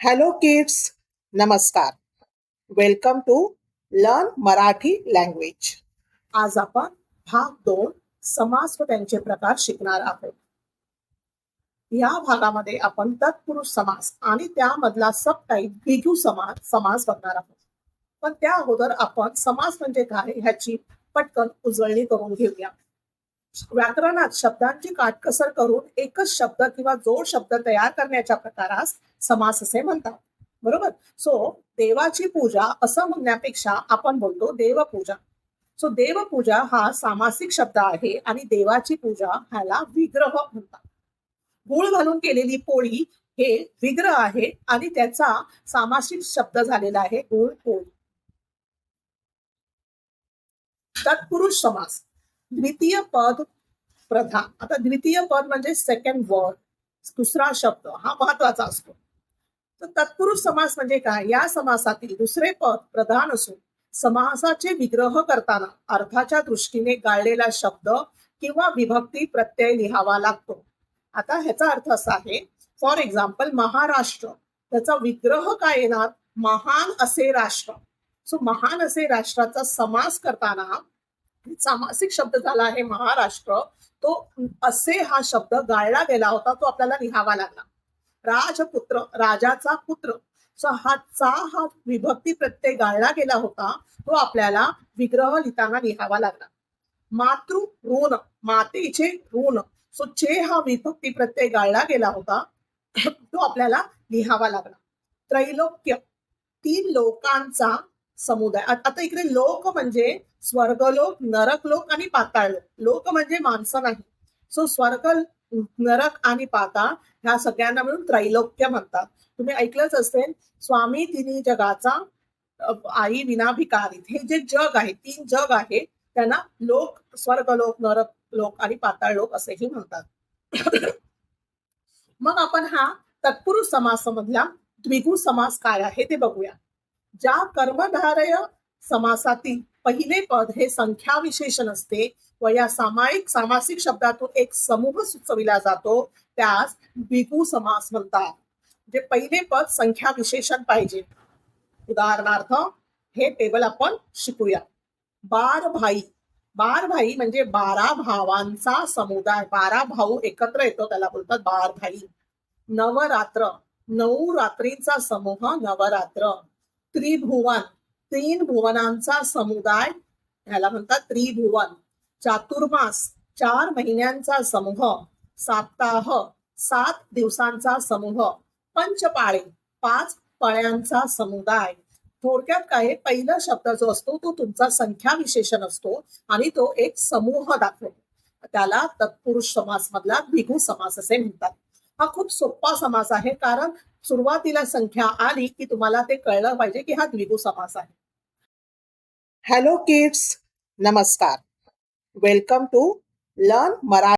Hello kids नमस्कार welcome to learn Marathi language आज आपण भाग दोन समास व त्यांचे प्रकार शिकणार आहोत. या भागामध्ये आपण तत्पुरुष समास आणि त्यामधला सब टाईप बिघू समास समास बघणार आहोत. पण त्या अगोदर आपण समास म्हणजे काय ह्याची पटकन उजळणी करून घेऊया. व्याकरणात शब्दांची काटकसर करून एकच शब्द किंवा जोड शब्द तयार करण्याच्या प्रकारास समास असे म्हणतात. बरोबर? सो देवाची पूजा असं म्हणण्यापेक्षा आपण बोलतो देवपूजा. सो देवपूजा हा सामासिक शब्द आहे आणि देवाची पूजा ह्याला विग्रह म्हणतात. गुळ घालून केलेली पोळी हे विग्रह आहे आणि त्याचा सामासिक शब्द झालेला आहे गुळ पोळी. तत्पुरुष समास. द्वितीय पद प्रधान आता द्वितीय पद म्हणजे सेकंड वर्ड दुसरा शब्द. हा महत्त्वाचा असतो. तर तत्पुरुष समास म्हणजे काय? या समासातील दुसरे पद प्रधान असून समासाचे विग्रह करताना अर्थाच्या दृष्टीने गाळलेला शब्द किंवा विभक्ती प्रत्यय लिहावा लागतो. आता ह्याचा अर्थ असा आहे फॉर एक्झाम्पल महाराष्ट्र. त्याचा विग्रह काय येणार? महान असे राष्ट्र. सो महान असे राष्ट्राचा समास करताना सामासिक शब्द झाला आहे महाराष्ट्र तो असे हा शब्द गाळला गेला होता तो आपल्याला लिहावा लागला. राजपुत्र राजाचा पुत्र सो हा चा हा विभक्ती प्रत्यय गाळला गेला होता तो आपल्याला विग्रह लिहिताना लिहावा लागला. मातृ ऋण मातेचे ऋण सो चे हा विभक्ती प्रत्यय गाळला गेला होता तो आपल्याला लिहावा लागला. त्रैलोक्य तीन लोकांचा समुदाय. आता इकडे लोक म्हणजे स्वर्गलोक नरकलोक आणि पाताळ लोक. म्हणजे माणसं नाही. सो स्वर्ग नरक आणि पाताळ ह्या सगळ्यांना मिळून त्रैलोक्य म्हणतात. तुम्ही ऐकलंच असेल स्वामी तिन्ही जगाचा आई विनाभिकारित हे जे जग आहे तीन जग आहे त्यांना लोक स्वर्गलोक नरक लोक आणि पाताळ लोक असेही म्हणतात. मग आपण हा तत्पुरुष समासामधला द्विगु समास काय आहे ते बघूया. ज्या कर्मधारय समासातील पहिले पद हे संख्या विशेषण असते व या सामायिक सामासिक शब्दातून एक समूह सुचविला जातो त्यास बिगू समास म्हणतात. जे पहिले पद संख्या विशेषण पाहिजे. उदाहरणार्थ हे टेबल आपण शिकूया. बार भाई. बार भाई म्हणजे बारा भावांचा समुदाय. बारा भाऊ एकत्र येतो त्याला बोलतात बार भाई. नवरात्र. नऊ रात्रींचा समूह नवरात्र. त्रिभुवन. तीन भुवनांचा समुदाय ह्याला म्हणतात त्रिभुवन. चातुर्मास चार महिन्यांचा समूह साप्ताह सात दिवसांचा समूह पंचपाळे पाच पळ्यांचा समुदाय. थोडक्यात काय पहिला शब्द जो असतो तो तुमचा संख्या विशेषण असतो आणि तो एक समूह दाखवतो. त्याला तत्पुरुष समास मधला द्विगु समास असे म्हणतात. हा खूप सोपा समास आहे कारण सुरुवातीला संख्या आली की तुम्हाला ते कळलं पाहिजे की हा द्विगु समास आहे. हॅलो किड्स नमस्कार. Welcome to learn Marathi